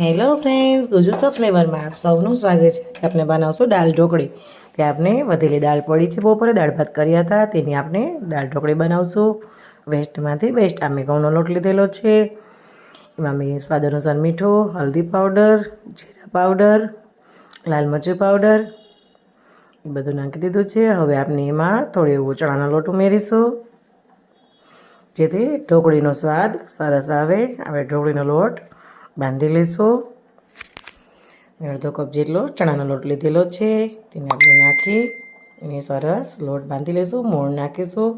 Hello friends ગુજુસો ફ્લેવરમાં આપ સૌનું સ્વાગત છે. આજે આપણે બનાવશું દાળ ઢોકળી. તે આપણે વધેલી દાળ પડી છે, બપોરે દાળ ભાત કર્યા હતા, તેની આપણે દાળ ઢોકળી બનાવશું. વેસ્ટમાંથી બેસ્ટ અમે ઘઉંનો લોટ લીધેલો છે. એમાં મેં સ્વાદ અનુસાર મીઠું, હલ્દી પાવડર, જીરા પાવડર, લાલ મરચું પાવડર, એ બધું નાખી દીધું છે. હવે આપણે એમાં થોડી એવું ચણાનો લોટ ઉમેરીશું. જેથી ઢોકળીનો સ્વાદ સરસ આવે. આપણે ઢોકળીનો લોટ બાંધી લઈશું અડધો કપ જેટલો ચણાનો લોટ લીધેલો છે, તેને આપણે નાખી એને સરસ લોટ બાંધી લઈશું મોણ નાખીશું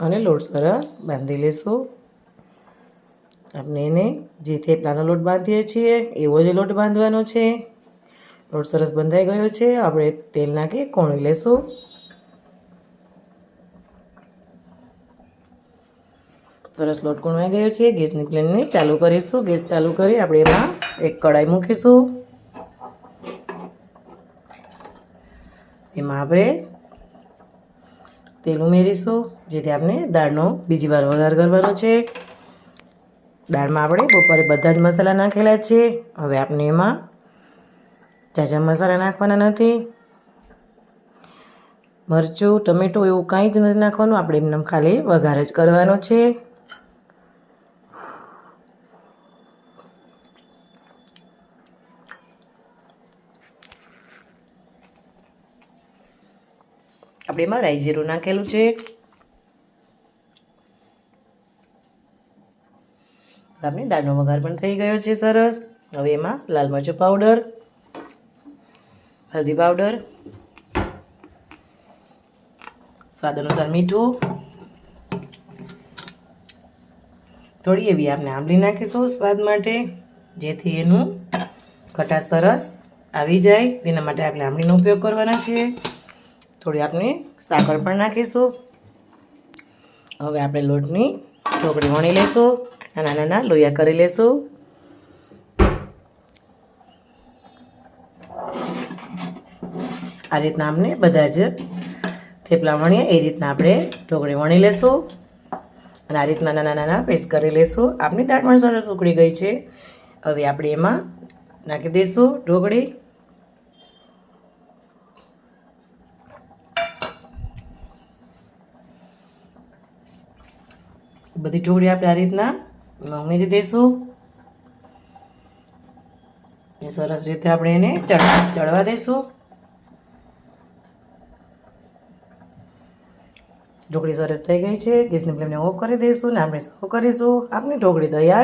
અને લોટ સરસ બાંધી લઈશું આપણે એને જે થેપલાનો લોટ બાંધીએ છીએ, એવો જ લોટ બાંધવાનો છે. લોટ સરસ બંધાઈ ગયો છે, આપણે તેલ નાખી કોણી લેશું. સરસ લોટ ગુણવાઈ ગયો છે. ગેસની ફ્લેમને ચાલુ કરીશું. ગેસ ચાલુ કરી આપણે એમાં એક કડાઈ મૂકીશું. એમાં આપણે તેલ ઉમેરીશું, જેથી આપણે દાળનો બીજી વાર વઘાર કરવાનો છે. દાળમાં આપણે બપોરે બધા જ મસાલા નાખેલા છે. હવે આપણે એમાં ઝાઝા મસાલા નાખવાના નથી. મરચું, ટમેટું એવું કાંઈ જ નથી નાખવાનું. આપણે એમને ખાલી વઘાર જ કરવાનો છે. આપણે એમાં રાઈ જીરું નાખેલું છે. આપણે દાળનો વઘાર પણ થઈ ગયો છે સરસ. હવે એમાં લાલ મરચું પાવડર હલ્દી પાવડર સ્વાદ અનુસાર મીઠું, થોડી એવી આપણે આંબલી નાખીશું સ્વાદ માટે, જેથી એનું ખટાશ સરસ આવી જાય. તેના માટે આપણે આંબલીનો ઉપયોગ કરવાના છીએ. થોડી આપણે સાકર પણ નાખીશું. હવે આપણે લોટની ઢોકળી વણી લઈશું નાના નાના લોયા કરી લઈશું આ રીતના આપણે બધા જ થેપલા વણીએ, એ રીતના આપણે ઢોકળી વણી લેશું. અને આ રીતના નાના નાના પેસ્ટ કરી લેશું. આપણી દાળ પણ સરસ ઉકળી ગઈ છે. હવે આપણે એમાં નાખી દઈશું ઢોકળી. બધી ઢોકળી આપણે આ રીતના ઉમેરી દઈશું સરસ રીતે આપણે એને ચડ, ચડવા દઈશું ઢોકળી સરસ થઈ ગઈ છે. ગેસની ફ્લેમને ઓફ કરી દઈશું ને આપણે સર્વ કરીશું. આપણી ઢોકળી તૈયાર